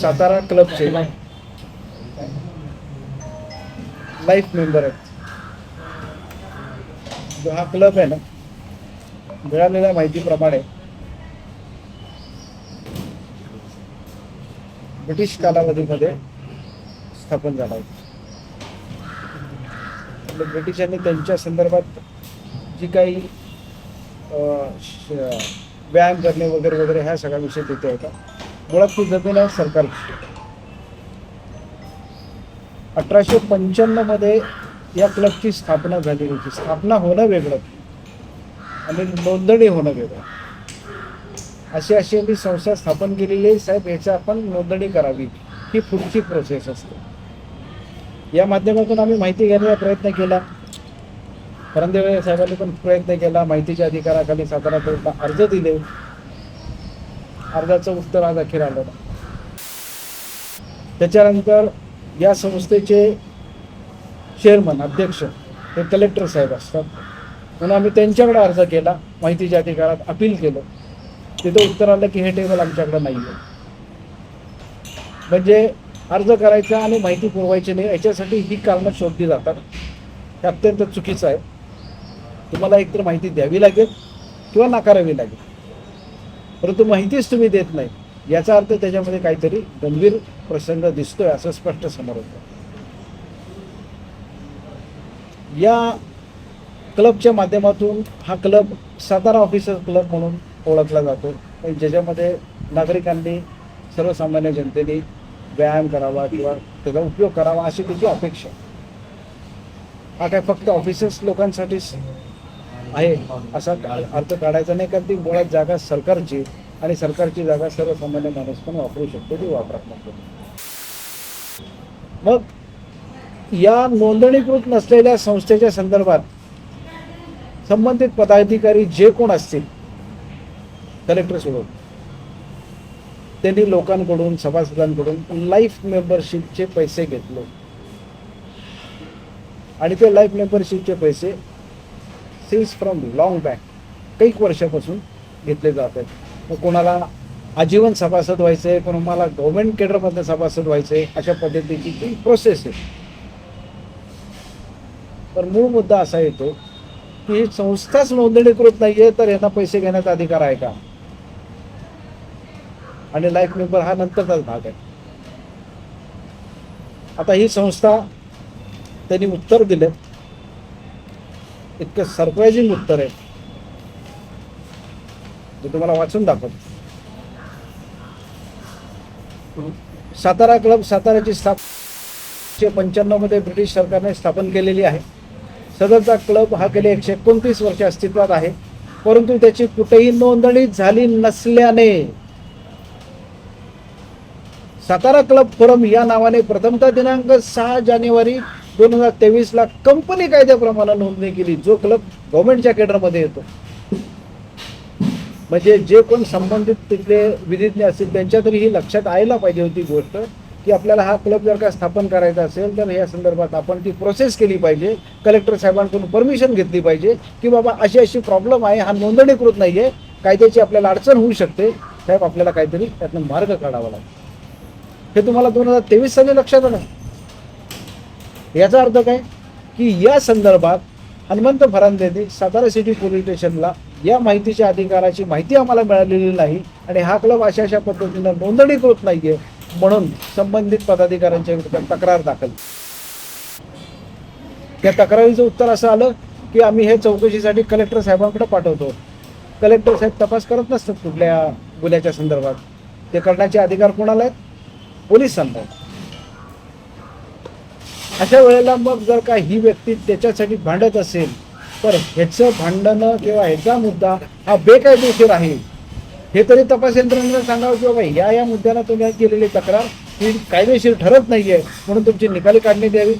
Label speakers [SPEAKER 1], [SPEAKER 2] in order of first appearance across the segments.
[SPEAKER 1] सातारा क्लबचे life member आहेत. जो हा क्लब आहे ना मिळालेल्या माहितीप्रमाणे ब्रिटिश कालावधीमध्ये स्थापन झाला होता. म्हणजे ब्रिटिशांनी त्यांच्या संदर्भात जी काही अं, व्यायाम करणे वगैरे वगैरे ह्या सगळ्या विषय तिथे होता. मुळात ती जमीन आहे अठराशे पंच्याण्णवमध्ये या क्लबची स्थापना झाली होती. स्थापना होणं वेगळं. आणि नोंदणी होणं वेगळं. अशी अशी आम्ही संस्था स्थापन केलेली आहे. साहेब याची आपण नोंदणी करावी. ही पुढची प्रोसेस असते. या माध्यमातून आम्ही माहिती घेण्याचा प्रयत्न केला. करंदेवे साहेबांनी पण प्रयत्न केला. माहितीच्या अधिकाराखाली सातारा अर्ज दिले. अर्जाचं उत्तर आज अखेर आलं. त्याच्यानंतर या संस्थेचे चेअरमन अध्यक्ष हे कलेक्टर साहेब असतात. म्हणून आम्ही त्यांच्याकडे अर्ज केला माहितीच्या अधिकारात अपील केलं. तिथं उत्तर आलं की हे टेबल आमच्याकडे नाही आहे म्हणजे अर्ज करायचा आणि माहिती पुरवायची नाही याच्यासाठी ही कारणं शोधली जातात. हे अत्यंत चुकीचं आहे. तुम्हाला एकतर माहिती द्यावी लागेल किंवा नाकारावी लागेल. परंतु माहितीच तुम्ही देत नाही. याचा अर्थ त्याच्यामध्ये काहीतरी गंभीर प्रसंग दिसतोय असं स्पष्ट समोर होतं या क्लबच्या माध्यमातून हा क्लब सातारा ऑफिसर क्लब म्हणून ओळखला जातो. ज्याच्यामध्ये नागरिकांनी सर्वसामान्य जनतेने व्यायाम करावा किंवा त्याचा उपयोग करावा अशी त्याची अपेक्षा आहे. हा काय फक्त ऑफिसर्स लोकांसाठीच आहे असा अर्थ काढायचा नाही कारण ती मुळात जागा सरकारची आणि सरकारची जागा सर्वसामान्य माणूस पण वापरू शकतो ती वापरत नसतो. मग या नोंदणीकृत नसलेल्या संस्थेच्या संदर्भात संबंधित पदाधिकारी जे कोण असतील कलेक्टर सोडून त्यांनी लोकांकडून सभासदांकडून लाईफ मेंबरशिपचे पैसे घेतले. आणि ते लाईफ मेंबरशिपचे पैसे सिन्स फ्रॉम लॉंग बॅक काही वर्षापासून घेतले जात आहेत. मग कोणाला आजीवन सभासद व्हायचंय कोणाला गव्हर्नमेंट केडरमध्ये सभासद व्हायचंय अशा पद्धतीची ती प्रोसेस आहे. तर मूळ मुद्दा असा येतो की ही संस्थाच नोंदणीकृत नाहीये तर यांना पैसे घेण्याचा अधिकार आहे का? आणि लाईफ मेंबर हा नंतरचाच भाग आहे. आता ही संस्था त्यांनी उत्तर दिलं. इतकं सरप्रायझिंग उत्तर आहे. जे तुम्हाला वाचून दाखवतो. सातारा क्लब साताराची स्थापशे पंच्याण्णवमध्ये ब्रिटिश सरकारने स्थापन केलेली आहे. सदरचा क्लब हा गेले एकशे एकोणतीस वर्ष अस्तित्वात आहे. परंतु त्याची कुठेही नोंदणी झाली नसल्याने सातारा क्लब फोरम या नावाने प्रथमतः दिनांक सहा जानेवारी दोन हजार तेवीसला कंपनी कायद्याप्रमाणे नोंदणी केली जो क्लब गव्हर्नमेंटच्या केडरमध्ये येतो. म्हणजे जे कोण संबंधित तिथले विधिज्ञ असतील त्यांच्या तरी ही लक्षात यायला पाहिजे होती गोष्ट की आपल्याला हा क्लब जर का स्थापन करायचा असेल तर या संदर्भात आपण ती प्रोसेस केली पाहिजे. कलेक्टर साहेबांकडून परमिशन घेतली पाहिजे की बाबा अशी अशी प्रॉब्लेम आहे हा नोंदणीकृत नाही आहे कायद्याची आपल्याला अडचण होऊ शकते. साहेब आपल्याला काहीतरी त्यातनं मार्ग काढावा लागेल. हे तुम्हाला दोन हजार तेवीस साली लक्षात आलं. याचा अर्थ काय? की या संदर्भात हनुमंत फरांदेने सातारा सिटी पोलीस स्टेशनला या माहितीच्या अधिकाराची माहिती आम्हाला मिळालेली नाही आणि हा क्लब अशा अशा पद्धतीनं नोंदणीकृत नाहीये म्हणून संबंधित पदाधिकाऱ्यांच्या विरोधात तक्रार दाखल. या तक्रारीचं उत्तर असं आलं की आम्ही हे चौकशीसाठी कलेक्टर साहेबांकडे पाठवतो. कलेक्टर साहेब तपास करत नसतात कुठल्या गुन्ह्याच्या संदर्भात. ते करण्याचे अधिकार कोणाला आहेत? पोलिसांना आहेत अशा वेळेला मग जर का ही व्यक्ती त्याच्यासाठी भांडत असेल तर ह्याचं भांडणं किंवा ह्याचा मुद्दा हा बेकायदेशीर आहे. हे तरी तपास यंत्रणेला सांगावं की बाबा या या मुद्द्याला तुम्ही केलेली तक्रार ही कायदेशीर ठरत नाही आहे म्हणून तुमची निकाली काढणी द्यावी.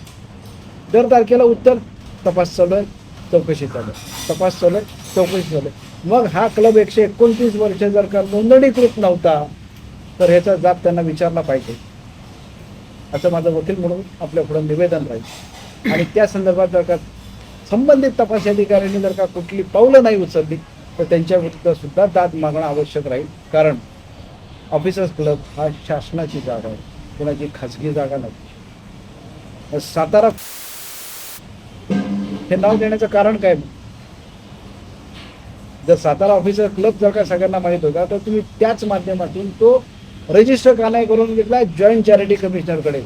[SPEAKER 1] दर तारखेला उत्तर तपास चालू आहे चौकशी चालू आहे. तपास चालू आहे चौकशी चालू आहे. मग हा क्लब एकशे एकोणतीस वर्ष जर का नोंदणीकृत नव्हता तर ह्याचा जाब त्यांना विचारला पाहिजे. असं माझं वकील म्हणून आपल्या पुढं निवेदन राहील. आणि त्या संदर्भात जर का संबंधित तपास अधिकाऱ्यांनी जर का कुठली पावलं नाही उचलली तर त्यांच्या विरुद्ध सुद्धा दाद मागणं आवश्यक राहील. कारण ऑफिसर्स क्लब हा शासनाची जागा आहे. कोणाची खाजगी जागा नाही. सातारा हे नाव देण्याचं कारण काय? जर सातारा ऑफिसर क्लब जर का सगळ्यांना माहीत होता तर तुम्ही त्याच माध्यमातून तो रजिस्टर का नाही करून घेतला जॉईंट चॅरिटी कमिशनरकडे.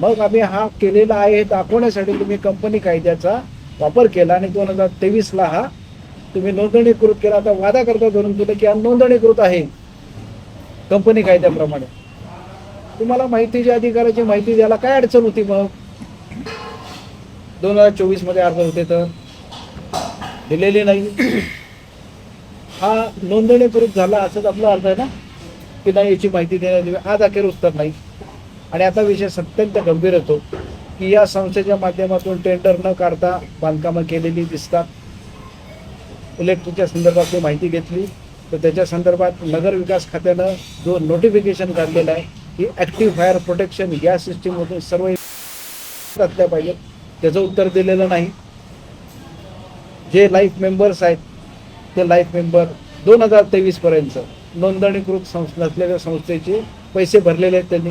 [SPEAKER 1] मग आम्ही हा केलेला आहे हे दाखवण्यासाठी तुम्ही कंपनी कायद्याचा वापर केला आणि दोन हजार तेवीसला हा तुम्ही नोंदणीकृत केला. आता वादा करता धरून दिलं की हा नोंदणीकृत आहे कंपनी कायद्याप्रमाणे. तुम्हाला माहितीच्या अधिकाराची माहिती द्यायला काय अडचण होती मग? दोन हजार चोवीसमध्ये अर्ज होते तर? दिलेली नाही. हा नोंदणीकृत झाला असंच आपला अर्थ आहे ना? की नाही याची माहिती देण्यात आज अखेर उत्तर नाही. आणि आता विषय अत्यंत गंभीर होतो की या संस्थेच्या माध्यमातून टेंडर न काढता बांधकामं केलेली दिसतात. इलेक्ट्रिकच्या संदर्भातली माहिती घेतली. तर त्याच्या संदर्भात नगर विकास खात्यानं जो नोटिफिकेशन काढलेलं आहे की ॲक्टिव्ह फायर प्रोटेक्शन या सिस्टीममधून सर्व असल्या पाहिजेत. त्याचं उत्तर दिलेलं नाही. जे लाईफ मेंबर्स आहेत ते लाईफ मेंबर दोन हजार तेवीसपर्यंत नोंदणीकृत संस्था नसलेल्या संस्थेचे पैसे भरलेले आहेत त्यांनी.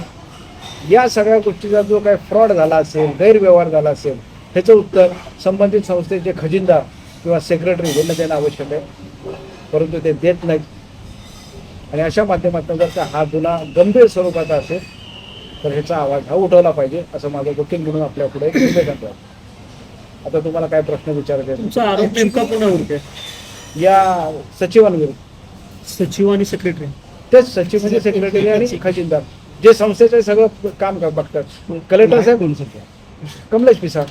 [SPEAKER 1] या सगळ्या गोष्टीचा जो काही फ्रॉड झाला असेल गैरव्यवहार झाला असेल ह्याचं उत्तर संबंधित संस्थेचे खजिनदार किंवा सेक्रेटरी यांना देणं आवश्यक आहे. परंतु ते देत नाहीत. आणि अशा माध्यमातून जर का हा गुन्हा गंभीर स्वरूपाचा असेल तर ह्याचा आवाज हा उठवला पाहिजे असं माझं वकील म्हणून आपल्या पुढे निवेदन आता तुम्हाला काय प्रश्न विचारायचे
[SPEAKER 2] तुमचा आरोप नेमका कोणावर
[SPEAKER 1] या सचिवांविरुद्ध
[SPEAKER 2] सचिव आणि सेक्रेटरी
[SPEAKER 1] तेच सचिव म्हणजे सेक्रेटरी आणि खजिनदार. जे संस्थेचं सगळं काम का- बघतात. कलेक्टर साहेब? कमलेश पिसाळ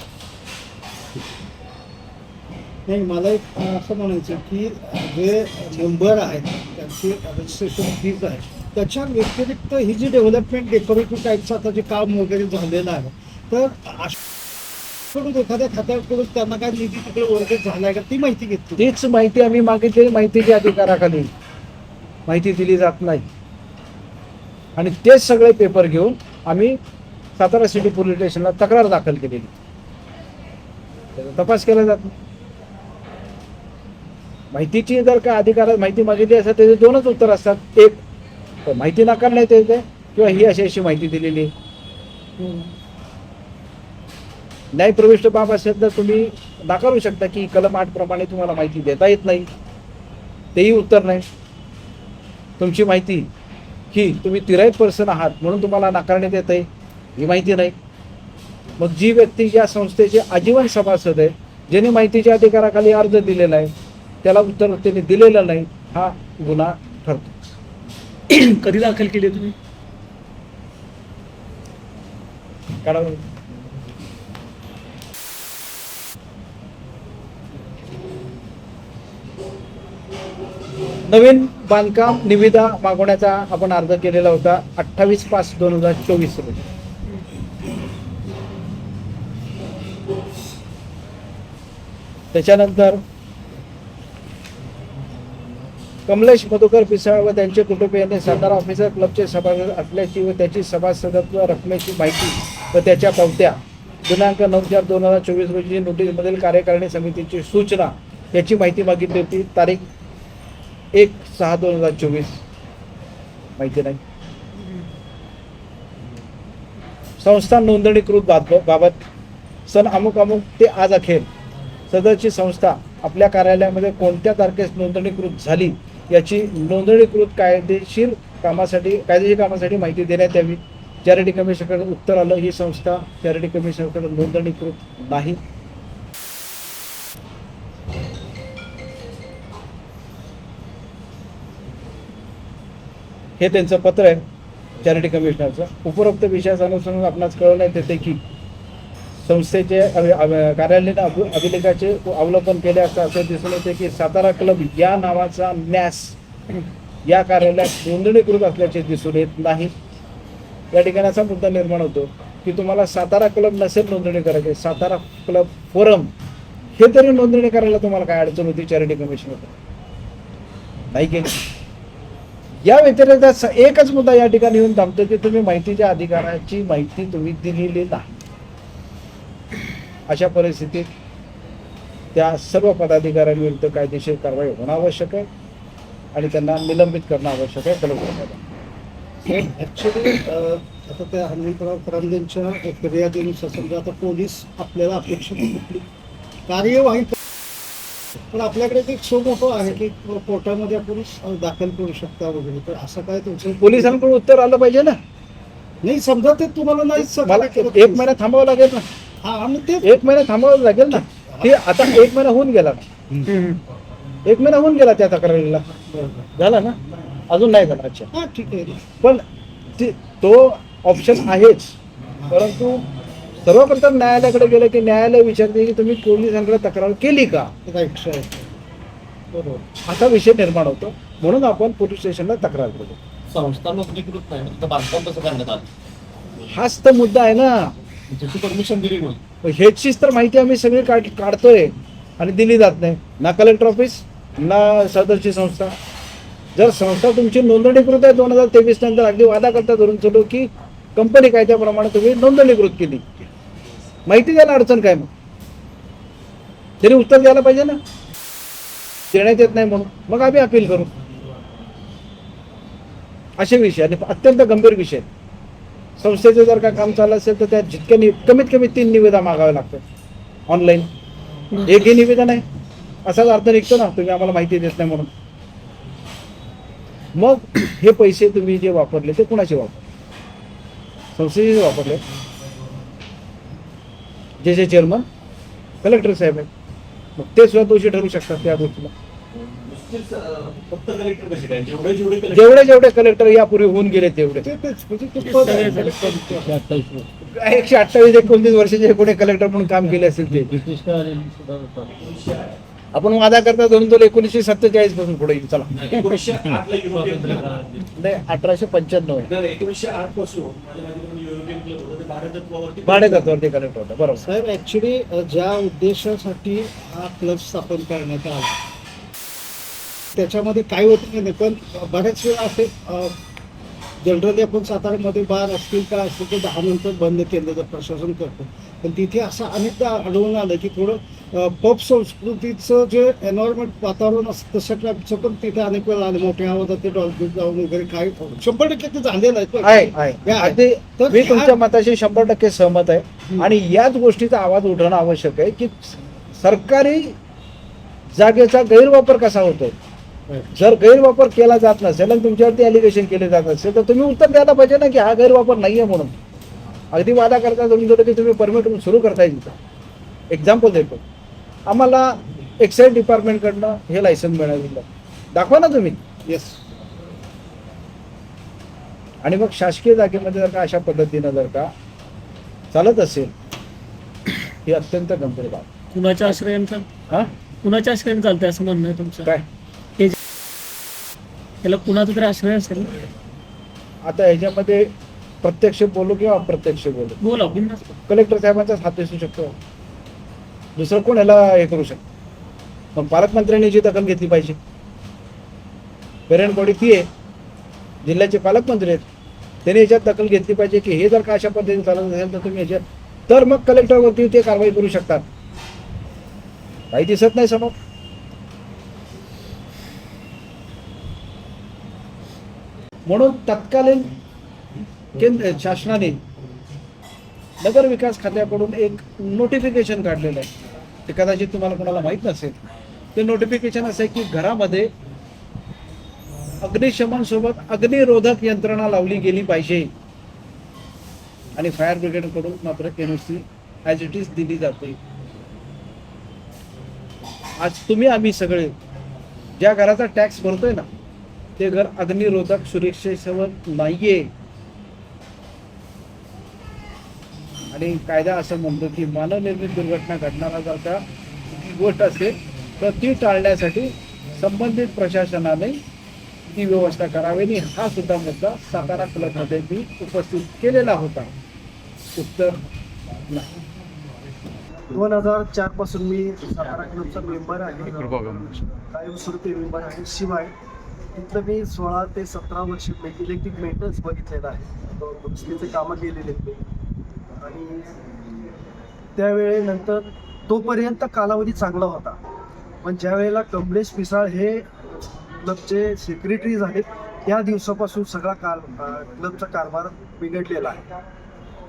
[SPEAKER 3] नाही मला एक असं म्हणायचं की जे मेंबर आहेत त्यांची रजिस्ट्रेशन फीज आहे त्याच्या व्यतिरिक्त ही जी डेव्हलपमेंट डेकोरेटिव्ह टाईपचं आता जे काम वगैरे झालेलं आहे तर कडून एखाद्या खात्याकडून त्यांना काय निधी तिकडे वर्ग झालाय का ती माहिती घेतली
[SPEAKER 1] तीच माहिती आम्ही मागितलेली माहितीच्या अधिकाराखाली. माहिती दिली जात नाही. आणि तेच सगळे पेपर घेऊन आम्ही सातारा सिटी पोलीस स्टेशनला तक्रार दाखल केलेली. त्याचा तपास केला जात नाही. माहितीची जर का अधिकारात माहिती मागितली असेल त्याचे दोनच उत्तर असतात. एक माहिती नाकारण्यात येते किंवा ही अशी अशी माहिती दिलेली आहे. न्यायप्रविष्ट बाब असेल तर तुम्ही नाकारू शकता की कलम आठ प्रमाणे तुम्हाला माहिती देता येत नाही. तेही उत्तर नाही. तुमची माहिती ही तुम्ही तिराईत पर्सन आहात म्हणून तुम्हाला नाकारण्यात येत आहे. ही माहिती नाही. मग जी व्यक्ती या संस्थेचे आजीवन सभासद आहे ज्यांनी माहितीच्या अधिकाराखाली अर्ज दिलेला आहे त्याला उत्तर त्यांनी दिलेलं नाही हा गुन्हा ठरतो.
[SPEAKER 2] कधी दाखल केली तुम्ही?
[SPEAKER 1] नवीन बांधकाम निविदा मागवण्याचा आपण अर्ज केलेला होता अठ्ठावीस पाच दोन हजार चोवीस रोजी. त्याच्यानंतर कमलेश मधुकर पिसाळ व त्यांचे कुटुंबियांनी सातारा ऑफिसर क्लबचे सभासद असल्याची व त्याची सभासदत्व रकमेची माहिती व त्याच्या पावत्या दिनांक नऊ चार दोन हजार चोवीस रोजी नोटीसमधील कार्यकारिणी समितीची सूचना याची माहिती मागितली होती. तारीख एक सहा दोन हजार चोवीस. माहिती नाही. संस्था नोंदणीकृत बाब- बाबत सन अमुक अमुक ते आज अखेर. सदरची संस्था आपल्या कार्यालयामध्ये कोणत्या तारखेस नोंदणीकृत झाली याची नोंदणीकृत कायदेशीर कामासाठी कायदेशीर कामासाठी माहिती देण्यात यावी. चॅरिटी कमिशनकडे उत्तर आलं ही संस्था चॅरिटी कमिशनकडे नोंदणीकृत नाही. हे त्यांचं पत्र आहे चॅरिटी कमिशनरचं उपरोक्त विषयाचं अनुसरून आपणास कळवण्यात येते की संस्थेचे अभि- अभि- कार्यालयाने अभि- अभिलेखाचे अवलोकन केले असता असे दिसून येते की सातारा क्लब या नावाचा न्यास या कार्यालयात नोंदणीकृत असल्याचे दिसून येत नाही. या ठिकाणी असा मुद्दा निर्माण होतो की तुम्हाला सातारा क्लब नसेल नोंदणी करायची सातारा क्लब फोरम हे तरी नोंदणी करायला तुम्हाला काय अडचण होती चॅरिटी कमिशनर नाही केली. या व्यतिरिक्त एकच मुद्दा या ठिकाणी येऊन थांबतो की तुम्ही माहितीच्या अधिकाराची माहिती तुम्ही दिलेली नाही. अशा परिस्थितीत त्या सर्व पदाधिकाऱ्यांविरुद्ध कायदेशीर कारवाई होणं आवश्यक आहे आणि त्यांना निलंबित करणं आवश्यक आहे ॲक्च्युली
[SPEAKER 3] ऍक्च्युली आता त्या हनुमंतराव करांदेंच्या फिर्यादीनुसार समजा आता पोलीस आपल्याला अपेक्षित कुठली कार्यवाही पण आपल्याकडे एक सो मोठं आहे की कोर्टामध्ये आपण दाखल करू शकता वगैरे. तर असं काय तुमचं
[SPEAKER 1] पोलिसांकडून उत्तर आलं पाहिजे ना.
[SPEAKER 3] नाही समजा ते तुम्हाला नाही
[SPEAKER 1] मला एक महिना थांबावं लागेल ना.
[SPEAKER 3] हा आणि ते
[SPEAKER 1] एक महिना थांबावं लागेल ना. ते आता एक महिना होऊन गेला. एक महिना होऊन गेला त्या तक्रारीला. झाला ना? अजून नाही झाला अच्छा.
[SPEAKER 3] हा ठीक आहे.
[SPEAKER 1] पण ती- तो ऑप्शन आहेच. परंतु सर्वप्रथम न्यायालयाकडे गेलं की न्यायालय विचारते की तुम्ही पोलिसांकडे तक्रार केली का?
[SPEAKER 3] राईट बरोबर.
[SPEAKER 1] असा विषय निर्माण होतो. म्हणून आपण पोलीस स्टेशनला तक्रार करतो
[SPEAKER 4] संस्था नोंदणीकृत नाही. तिथं बांधकाम कसं करण्यात आलं.
[SPEAKER 1] हाच तर मुद्दा आहे ना.
[SPEAKER 4] परमिशन दिली
[SPEAKER 1] ह्याचीच तर माहिती आम्ही सगळी काढ काढतोय आणि दिली जात नाही. ना कलेक्टर ऑफिस ना सदरची संस्था. जर संस्था तुमची नोंदणीकृत आहे दोन हजार तेवीस नंतर अगदी वादा करता धरून चलो की कंपनी कायद्याप्रमाणे तुम्ही नोंदणीकृत केली. माहिती द्यायला अडचण काय मग? तरी उत्तर द्यायला पाहिजे ना? देण्यात येत नाही म्हणून. मग आम्ही अपील करू. असे विषय आणि अत्यंत गंभीर विषय. संस्थेचं जर का काम चाललं असेल तर त्या जितक्या नि कमीत कमी तीन निविदा मागाव्या लागतात. ऑनलाईन एकही निवेदन नाही असाच अर्थ निघतो ना. तुम्ही आम्हाला माहिती देत नाही म्हणून. मग हे पैसे तुम्ही जे वापरले ते कुणाचे वापर संस्थेचे वापरले? जे जे चेअरमन कलेक्टर साहेब आहेत. मग ते सुद्धा दोषी ठरू शकतात त्या गोष्टीला.
[SPEAKER 4] जेवढे जेवढे कलेक्टर
[SPEAKER 1] यापूर्वी होऊन गेले तेवढे.
[SPEAKER 3] म्हणजे.
[SPEAKER 1] एकशे अठ्ठावीस एकोणतीस वर्षाचे कोणी कलेक्टर म्हणून काम केले असेल ते. आपण वादा करता धरून तो एकोणीसशे सत्तेचाळीसपासून पुढे येईल. चला.
[SPEAKER 4] नाही,
[SPEAKER 1] अठराशे पंच्याण्णव
[SPEAKER 4] युरोपियन क्लब होता. ते
[SPEAKER 1] बरोबर.
[SPEAKER 3] साहेब ऍक्च्युली ज्या उद्देशासाठी हा क्लब स्थापन करण्यात आला त्याच्यामध्ये काय होतं नाही पण बऱ्याच वेळा असे जनरली आपण साताऱ्यामध्ये बार असतील का असतील तर दहा नंतर बंद केलं तर प्रशासन करतं. पण तिथे असं अनेकदा आढळून आलं की थोडं पॉप संस्कृतीचं जे एन्व्हायरमेंट वातावरण असतं तशा टाईपचं पण तिथे अनेक वेळा आलं मोठ्या आवाजात ते डॉल्बीत जाऊन वगैरे काय शंभर टक्के ते झालेलं आहे
[SPEAKER 1] आहे. आहे.
[SPEAKER 3] आहे. तर
[SPEAKER 1] मी तुमच्या मताशी शंभर टक्के सहमत आहे. आणि याच गोष्टीचा आवाज उठवणं आवश्यक आहे की सरकारी जागेचा गैरवापर कसा होतोय? जर गैरवापर केला जात नसेल आणि तुमच्यावरती अलिगेशन केले जात असेल तर तुम्ही उत्तर द्यायला पाहिजे ना की हा गैरवापर नाहीये म्हणून. अगदी वादा करता तुम्ही की तुम्ही परमिट सुरू करताय तिथं. एक्झाम्पल देतो. आम्हाला एक्साईज डिपार्टमेंटकडनं हे लायसन्स मिळालेलं दाखवा ना तुम्ही.
[SPEAKER 3] येस
[SPEAKER 1] आणि मग शासकीय जागेमध्ये जर का अशा पद्धतीनं जर का चालत असेल ही अत्यंत गंभीर बाब.
[SPEAKER 2] कुणाच्या आश्रयांचा
[SPEAKER 1] हा?
[SPEAKER 2] कुणाच्या आश्रयाने चालतंय असं म्हणणं आहे तुमचं?
[SPEAKER 1] काय?
[SPEAKER 2] हे जे- याला कुणाचा तरी आश्रय असेल?
[SPEAKER 1] आता ह्याच्यामध्ये प्रत्यक्ष बोलू किंवा अप्रत्यक्ष बोलू?
[SPEAKER 2] बोला
[SPEAKER 1] कलेक्टर साहेबांचाच हात दिसू शकतो. दुसरं कोण याला हे करू शकतं? पण पालकमंत्र्यांनी जी दखल घेतली पाहिजे. पेरेंट बॉडी ती आहे. जिल्ह्याचे पालकमंत्री आहेत. त्यांनी याच्यात दखल घेतली पाहिजे की हे जर का अशा पद्धतीने चालत असेल तर तुम्ही याच्यात तर मग कलेक्टरवरती ते कारवाई करू शकतात. काही दिसत नाही समोर. म्हणून तत्कालीन केंद्र शासनाने नगर विकास खात्याकडून एक नोटिफिकेशन काढलेलं आहे. ते कदाचित तुम्हाला कोणाला माहीत नसेल. ते नोटिफिकेशन असं आहे की घरामध्ये अग्निशमन सोबत अग्निरोधक यंत्रणा लावली गेली पाहिजे. आणि फायर ब्रिगेडकडून मात्र एनओसी ॲज इट इज दिली जाते. आज तुम्ही आम्ही सगळे ज्या घराचा टॅक्स भरतोय ना ते घर अग्निरोधक सुरक्षेसोबत नाहीये. आणि कायदा असं म्हणतो की मानवनिर्मित दुर्घटना घडणारा जर का गोष्ट असेल तर ती टाळण्यासाठी संबंधित प्रशासनाने ती व्यवस्था करावी आणि हा सुद्धा मुद्दा सातारा क्लबमध्ये मी उपस्थित केलेला होता. उत्तर नाही.
[SPEAKER 5] दोन हजार चारपासून मी सातारा क्लबचा मेंबर आहे. कायमस्वरूपी मेंबर आहे. शिवाय तिथलं मी सोळा ते सतरा वर्ष इलेक्ट्रिक मेंटेनन्स बघितलेलं आहे. दुरुस्तीचे कामं केलेले आहेत त्यावेळेनंतर तोपर्यंत कालावधी चांगला होता. पण ज्यावेळेला कमलेश पिसाळ हे क्लबचे सेक्रेटरी झाले त्या दिवसापासून सगळा कार क्लबचा कारभार बिघडलेला आहे.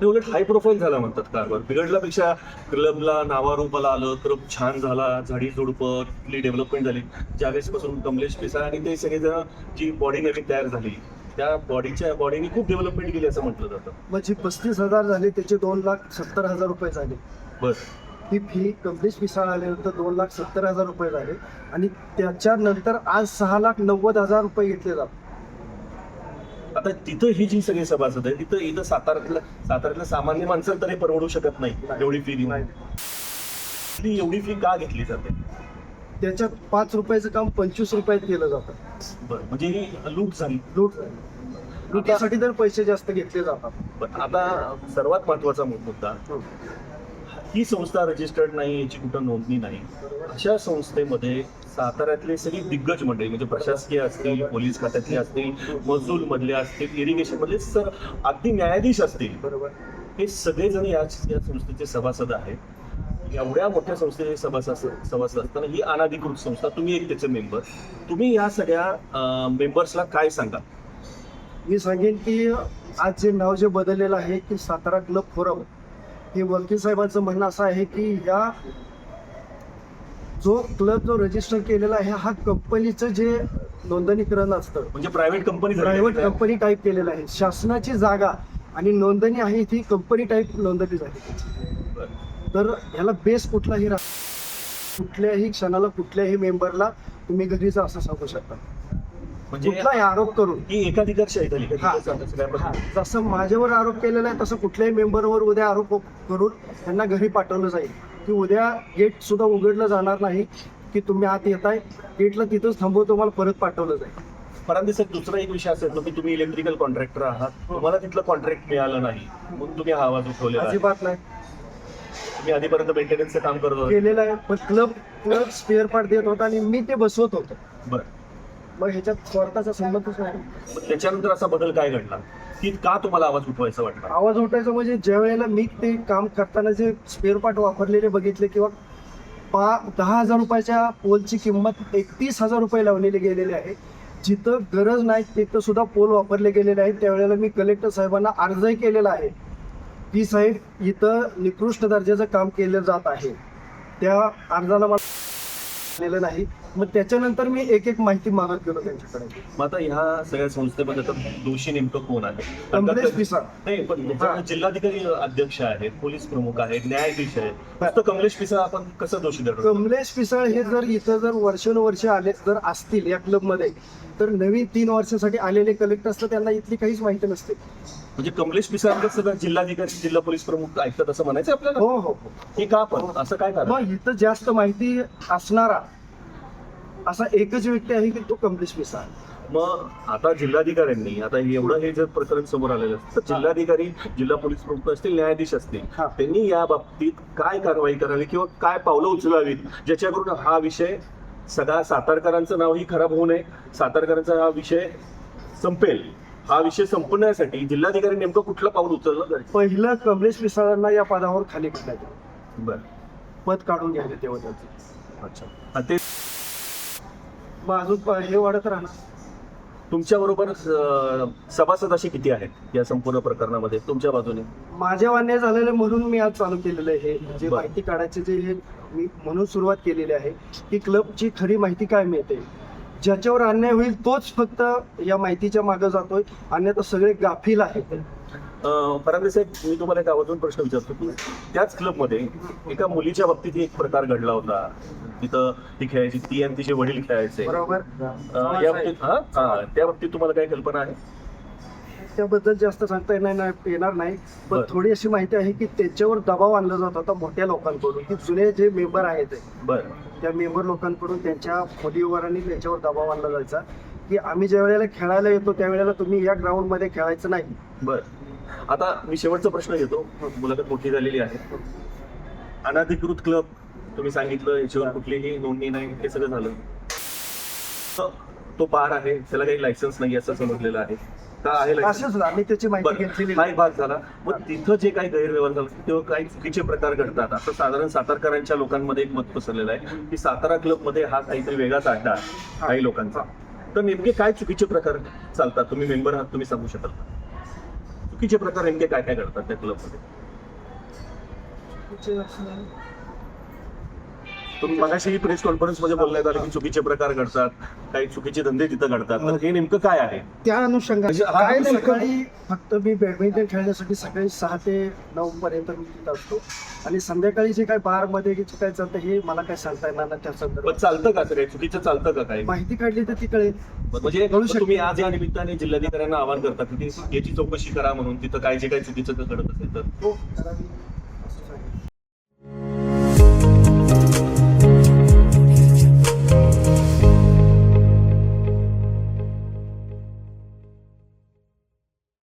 [SPEAKER 4] ते उलट हाय प्रोफाईल झाला म्हणतात कारभार. बिघडल्यापेक्षा क्लबला नावारूपाला आलं क्लब छान झाला झाडी झुडपं डेव्हलपमेंट झाली. ज्यावेळेसपासून कमलेश पिसा आणि ते सगळेजण जी बॉडी नवीन तयार झाली त्या बॉडीच्या बॉडीने खूप डेव्हलपमेंट केली असं म्हटलं जातं.
[SPEAKER 5] मग जी पस्तीस हजार झाले त्याचे दोन लाख सत्तर हजार रुपये झाले.
[SPEAKER 4] बरं.
[SPEAKER 5] ही फी कमलेश पिसाळ आल्यानंतर दोन लाख सत्तर हजार रुपये झाले. आणि त्याच्यानंतर आज सहा लाख नव्वद हजार रुपये घेतले जातात.
[SPEAKER 4] आता तिथं ही जी सगळी सभासद आहे तिथं इथं साताऱ्यातल्या साताऱ्यातल्या सामान्य माणसाला तरी परवडू शकत नाही. एवढी फी देऊन. एवढी फी का घेतली जाते?
[SPEAKER 5] त्याच्यात पाच रुपयाचं काम पंचवीस रुपयात केलं जातं.
[SPEAKER 4] बरं म्हणजे ही लूट झाली.
[SPEAKER 5] लूट लुटीसाठी तर पैसे जास्त घेतले जातात.
[SPEAKER 4] पण आता सर्वात महत्त्वाचा मुद्दा ही. संस्था रजिस्टर्ड नाही याची कुठं नोंदणी नाही. अशा संस्थेमध्ये साताऱ्यातले सगळी दिग्गज मंडळी म्हणजे प्रशासकीय असतील पोलीस खात्यातले असतील महसूल मधले असतील इरिगेशन मधले सर अगदी न्यायाधीश असतील
[SPEAKER 5] बरोबर.
[SPEAKER 4] हे सगळेजण या या संस्थेचे सभासद आहेत. एवढ्या मोठ्या संस्थेचे सभासद सभासद असताना ही अनाधिकृत संस्था तुम्ही एक त्याचे मेंबर तुम्ही या सगळ्या मेंबर्सला काय सांगा?
[SPEAKER 5] मी सांगेन की आज जे नाव जे बदललेलं आहे की सातारा क्लब फोरम हे वकील साहेबांचं म्हणणं असं आहे की या जो क्लब जो रजिस्टर केलेला आहे हा कंपनीचं जे नोंदणीकरण असतं
[SPEAKER 4] म्हणजे private company
[SPEAKER 5] private company type केलेलं आहे. शासनाची जागा आणि नोंदणी आहे ती कंपनी टाईप नोंदणी झाली तर ह्याला बेस कुठलाही रा कुठल्याही क्षणाला कुठल्याही मेंबरला तुम्ही घरी जा असं सांगू शकता.
[SPEAKER 4] म्हणजे
[SPEAKER 5] कुठलाही आरोप करून.
[SPEAKER 4] ही
[SPEAKER 5] हा. हा, जसं माझ्यावर आरोप केलेला आहे तसं कुठल्याही मेंबरवर उद्या आरोप करून त्यांना घरी पाठवलं जाईल. की उद्या गेट सुद्धा उघडलं जाणार नाही की तुम्ही आत येताय गेटला तिथंच थांबवून तुम्हाला परत पाठवलं जाईल.
[SPEAKER 4] परंतु सर दुसरा एक विषय असेल की तुम्ही इलेक्ट्रिकल कॉन्ट्रॅक्टर आहात. तुम्हाला तिथलं कॉन्ट्रॅक्ट मिळालं नाही. मग तुम्ही हा आवाज उठवलेला आहे.
[SPEAKER 5] अजिबात नाही.
[SPEAKER 4] तुम्ही आधीपर्यंत मेंटेनन्सचं काम करत होता.
[SPEAKER 5] केलेलं आहे पण क्लब क्लब स्पेअर पार्ट देत होता आणि मी ते बसवत होतो.
[SPEAKER 4] बरं.
[SPEAKER 5] मग ह्याच्यात स्वार्थाचा संबंधच नाही.
[SPEAKER 4] मग त्याच्यानंतर असा बदल काय घडला? की का तुम्हाला आवाज उठवायचा वाटला?
[SPEAKER 5] आवाज उठायचा म्हणजे ज्या वेळेला मी ते काम करताना जे स्पेअर पार्ट वापरलेले बघितले किंवा पा दहा हजार रुपयाच्या पोलची किंमत एकतीस हजार रुपये लावलेली गेलेली आहे. जिथं गरज नाही तिथं सुद्धा पोल वापरले गेलेले आहेत. त्यावेळेला मी कलेक्टर साहेबांना अर्जही केलेला आहे. की साहेब इथं निकृष्ट दर्जाचं काम केलं जात आहे. त्या अर्जाला मला आलेलं नाही. मग त्याच्यानंतर मी एक एक माहिती मागत गेलो त्यांच्याकडे.
[SPEAKER 4] मग आता ह्या सगळ्या संस्थेमध्ये आता दोषी नेमकं कोण आहे?
[SPEAKER 5] कमलेश पिसाळ.
[SPEAKER 4] नाही पण जिल्हाधिकारी अध्यक्ष आहेत पोलीस प्रमुख आहेत न्यायाधीश आहेत नुसतं कमलेश पिसा आपण कसं दोषी धरतो?
[SPEAKER 5] कमलेश पिसाळ हे जर इथं जर वर्षानुवर्ष आले जर असतील या क्लबमध्ये तर नवीन तीन वर्षासाठी आलेले कलेक्टर असतात त्यांना इथली काहीच माहिती नसते.
[SPEAKER 4] म्हणजे कमलेश पिसाळ सगळं जिल्हाधिकारी जिल्हा पोलीस प्रमुख ऐकतात असं म्हणायचं आपल्याला?
[SPEAKER 5] हो हो हो.
[SPEAKER 4] हे का पण असं काय कारण?
[SPEAKER 5] मग इथं जास्त माहिती असणारा असा एकच व्यक्ती आहे की तो कमलेश पिसाळ
[SPEAKER 4] मग आता जिल्हाधिकाऱ्यांनी आता हे एवढं हे जर प्रकरण समोर आलेलं असतं तर जिल्हाधिकारी जिल्हा पोलीस प्रमुख असतील न्यायाधीश असतील
[SPEAKER 5] हा.
[SPEAKER 4] त्यांनी या बाबतीत काय कारवाई करावी किंवा काय पावलं उचलावीत ज्याच्याकडून हा विषय सगळा सातारकरांचं नावही खराब होऊ नये सातारकरांचा हा विषय संपेल. हा विषय संपण्यासाठी जिल्हाधिकारी नेमकं कुठलं पाऊल उचललं जाईल
[SPEAKER 5] पहिलं कमलेश पिसाळांना या पदावर खाली काढायचं
[SPEAKER 4] बरं.
[SPEAKER 5] पद काढून घ्यायचं तेव्हा त्याचं.
[SPEAKER 4] अच्छा. हा, ते
[SPEAKER 5] मग अजून हे वाढत राहणार.
[SPEAKER 4] तुमच्या बरोबर सभासद असे किती आहेत या संपूर्ण प्रकरणामध्ये? तुमच्या बाजूने.
[SPEAKER 5] माझ्या अन्याय झालेलं म्हणून मी आज चालू केलेलं आहे. हे जे. माहिती काढायचे जे हे मी म्हणून सुरुवात केलेली आहे की क्लबची खरी माहिती काय मिळते? ज्याच्यावर अन्याय होईल तोच फक्त या माहितीच्या मागे जातोय. अन्यथा सगळे गाफील आहेत.
[SPEAKER 4] परांदे साहेब मी तुम्हाला एक आवर्जून प्रश्न विचारतो की त्याच क्लबमध्ये एका मुलीच्या बाबतीत एक प्रकार घडला होता. तिथं ती खेळायची ती आणि तिचे वडील खेळायचे.
[SPEAKER 5] बरोबर.
[SPEAKER 4] अं, या बाबतीत हा, त्या बाबतीत तुम्हाला काय कल्पना आहे?
[SPEAKER 5] त्याबद्दल जास्त सांगता येणार नाही येणार नाही. पण. थोडी अशी माहिती आहे की त्याच्यावर दबाव आणला जात होता मोठ्या लोकांकडून की जुने जे मेंबर आहेत.
[SPEAKER 4] बरं.
[SPEAKER 5] त्या मेंबर लोकांकडून त्यांच्या मुलीवर आणि त्यांच्यावर दबाव आणला जायचा की आम्ही ज्या वेळेला खेळायला येतो त्यावेळेला तुम्ही या ग्राउंडमध्ये खेळायचं नाही.
[SPEAKER 4] बरं. आता मी शेवटचा प्रश्न घेतो. मुलाखत मोठी झालेली आहे. अनधिकृत क्लब तुम्ही सांगितलं याच्यावर कुठलीही नोंदणी नाही हे सगळं झालं. तो बार आहे त्याला काही लायसन्स नाही असं समजलेलं आहे.
[SPEAKER 5] असंच आम्ही त्याची माहिती घेतलेली
[SPEAKER 4] हा एक भाग झाला. मग तिथं जे काही गैरव्यवहार झाला तेव्हा काही चुकीचे प्रकार घडतात. असं साधारण सातारकरांच्या लोकांमध्ये एक मत पसरलेलं आहे की सातारा क्लबमध्ये हा काहीतरी वेगळाच अड्डा आहे काही लोकांचा. तर नेमके काय चुकीचे प्रकार चालतात? तुम्ही मेंबर आहात तुम्ही सांगू शकाल का? चुकीचे प्रकार नेमके काय काय घडतात त्या क्लबमध्ये? तुम्ही मगाशी प्रेस कॉन्फरन्समध्ये बोलण्यात आलं की चुकीचे प्रकार घडतात काही चुकीचे धंदे तिथं घडतात. तर हे नेमकं काय आहे?
[SPEAKER 3] त्या अनुषंगाने
[SPEAKER 4] म्हणजे हा
[SPEAKER 3] काय
[SPEAKER 5] काय सकाळी फक्त मी बॅडमिंटन खेळण्यासाठी सकाळी सहा ते नऊ पर्यंत मी तिथं असतो. आणि संध्याकाळी जे काय बारमध्ये जे काय चालतं हे मला काय सांगता येणार नाही त्या संदर्भात.
[SPEAKER 4] चालतं का सगळं? चुकीचं चालतं का काय
[SPEAKER 5] माहिती काढली तर ती कळेल.
[SPEAKER 4] म्हणजे
[SPEAKER 5] कळू शकते.
[SPEAKER 4] तुम्ही आज या निमित्ताने जिल्हाधिकाऱ्यांना आवाहन करता की याची चौकशी करा म्हणून तिथं काय जे काही चुकीचं घडत असेल तर.
[SPEAKER 5] हो करावी